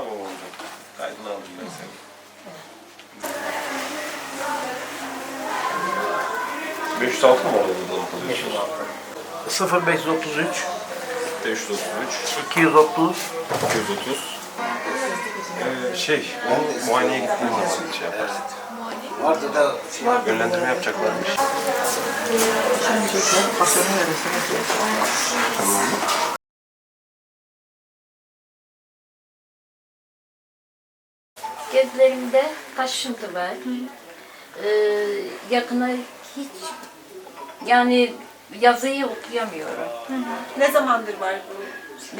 Tamam oldu. Kaydını aldım ben seni. Beş yüz altı mı orada burada kalıyorsun? 0533 533, 230 230. Ee, şey, o muayeneye gittiğimiz zaman şey yaparsın. Vardı da Yönlendirme yapacaklarmış. Tamam. Gözlerimde kaşıntı var. Ee, yakına hiç yani yazıyı okuyamıyorum. Ne zamandır var bu?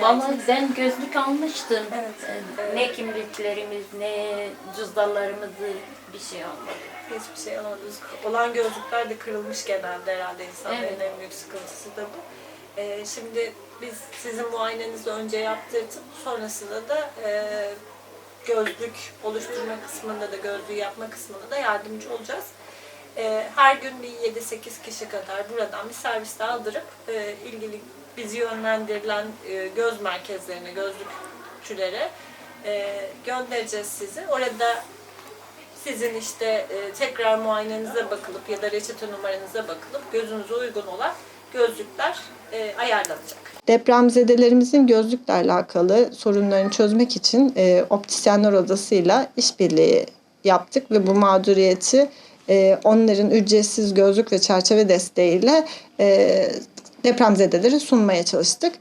Vallahi ben gözlük almıştım. Evet, Ee, Ne kimliklerimiz ne cüzdanlarımızı bir şey almadım. Hiçbir şey alamadınız. Olan gözlükler de kırılmış genelde herhalde insanların Evet. en büyük sıkıntısı da bu. Ee, şimdi biz sizin muayenenizi önce yaptırtıp sonrasında da e, gözlük oluşturma kısmında da gözlüğü yapma kısmında da yardımcı olacağız. Ee, her gün bir 7-8 kişi kadar buradan bir serviste aldırıp e, ilgili bizi yönlendirilen e, göz merkezlerine, gözlükçülere e, göndereceğiz sizi. Orada sizin işte tekrar muayenenize bakılıp ya da reçete numaranıza bakılıp gözünüze uygun olan gözlükler e, ayarlanacak. Depremzedelerimizin gözlükle alakalı sorunlarını çözmek için e, optisyenler odasıyla işbirliği yaptık ve bu mağduriyeti e, onların ücretsiz gözlük ve çerçeve desteğiyle e, depremzedelere sunmaya çalıştık.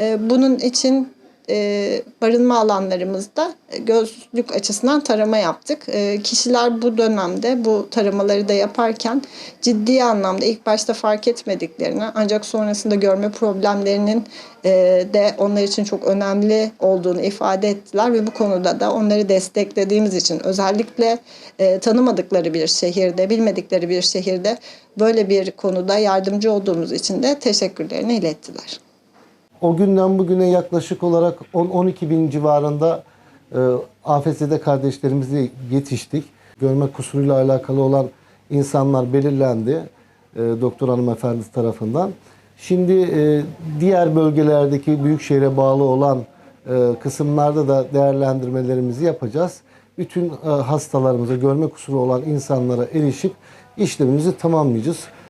E, bunun için e, barınma alanlarımızda gözlük açısından tarama yaptık. E, kişiler bu dönemde bu taramaları da yaparken ciddi anlamda ilk başta fark etmediklerini ancak sonrasında görme problemlerinin e, de onlar için çok önemli olduğunu ifade ettiler ve bu konuda da onları desteklediğimiz için özellikle e, tanımadıkları bir şehirde, bilmedikleri bir şehirde böyle bir konuda yardımcı olduğumuz için de teşekkürlerini ilettiler. O günden bugüne yaklaşık olarak 10-12 bin civarında e, AFS'de kardeşlerimizi yetiştik. Görme kusuruyla alakalı olan insanlar belirlendi e, doktor hanımefendi tarafından. Şimdi e, diğer bölgelerdeki büyükşehire bağlı olan e, kısımlarda da değerlendirmelerimizi yapacağız. Bütün e, hastalarımıza, görme kusuru olan insanlara erişip işlemimizi tamamlayacağız.